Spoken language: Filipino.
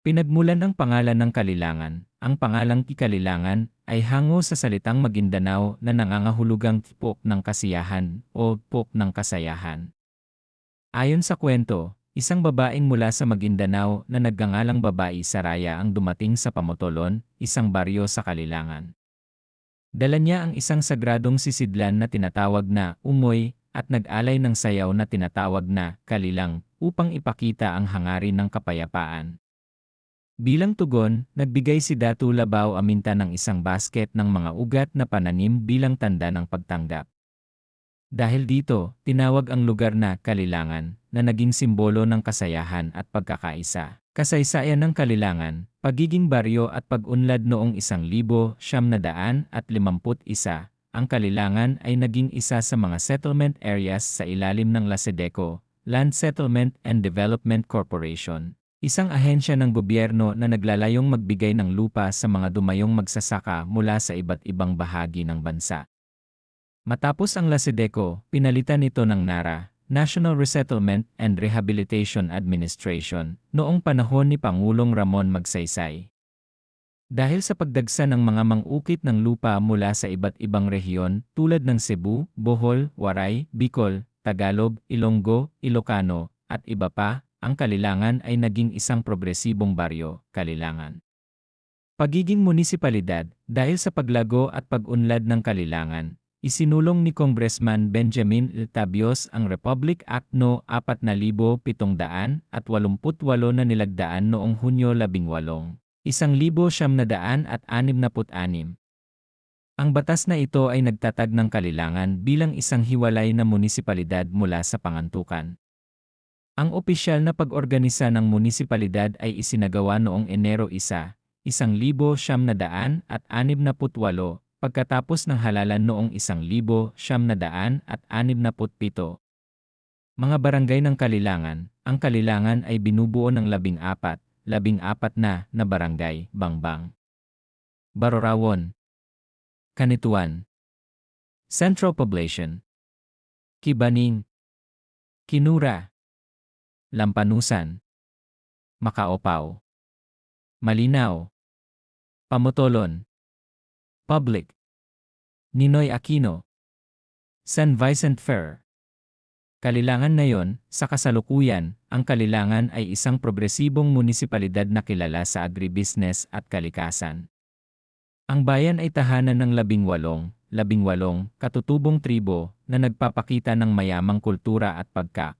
Pinagmulan ang pangalan ng Kalilangan. Ang pangalang Kikalilangan ay hango sa salitang Maguindanao na nangangahulugang tipok ng kasiyahan o pok ng kasayahan. Ayon sa kwento, isang babaeng mula sa Maguindanao na nagngangalang babae Saraya ang dumating sa Pamotolon, isang baryo sa Kalilangan. Dala niya ang isang sagradong sisidlan na tinatawag na umoy at nag-alay ng sayaw na tinatawag na kalilang upang ipakita ang hangarin ng kapayapaan. Bilang tugon, nagbigay si Datu Labao Aminta ng isang basket ng mga ugat na pananim bilang tanda ng pagtanggap. Dahil dito, tinawag ang lugar na Kalilangan, na naging simbolo ng kasayahan at pagkakaisa. Kasaysayan ng Kalilangan, pagiging baryo at pag-unlad noong isang libo, siyam na daan at limamput isa, ang Kalilangan ay naging isa sa mga settlement areas sa ilalim ng LASEDECO, Land Settlement and Development Corporation. Isang ahensya ng gobyerno na naglalayong magbigay ng lupa sa mga dumayong magsasaka mula sa iba't ibang bahagi ng bansa. Matapos ang LASEDECO, pinalitan ito ng NARA, National Resettlement and Rehabilitation Administration, noong panahon ni Pangulong Ramon Magsaysay. Dahil sa pagdagsa ng mga mangukit ng lupa mula sa iba't ibang rehiyon tulad ng Cebu, Bohol, Waray, Bicol, Tagalog, Ilonggo, Ilocano, at iba pa, ang Kalilangan ay naging isang progresibong baryo, Kalilangan. Pagiging munisipalidad, dahil sa paglago at pag-unlad ng Kalilangan, isinulong ni Congressman Benjamin Tabios ang Republic Act No. 4,788 na nilagdaan noong Hunyo 18, 1966. Ang batas na ito ay nagtatag ng Kalilangan bilang isang hiwalay na munisipalidad mula sa pangantukan. Ang opisyal na pag-organisa ng munisipalidad ay isinagawa noong Enero 1, 1968 pagkatapos ng halalan noong 1967. Mga barangay ng Kalilangan, ang Kalilangan ay binubuo ng labing apat, labing apat na na barangay, Bangbang, Barorawon, Kanituan, Central Poblacion, Kibaning, Kinura, Lampanusan, Makaopaw, Malinaw, Pamotolon, Public, Ninoy Aquino, San Vicent Fair. Kalilangan na yon, sa kasalukuyan, ang Kalilangan ay isang progresibong munisipalidad na kilala sa agribusiness at kalikasan. Ang bayan ay tahanan ng labing walong, labing walong, katutubong tribo na nagpapakita ng mayamang kultura at pagka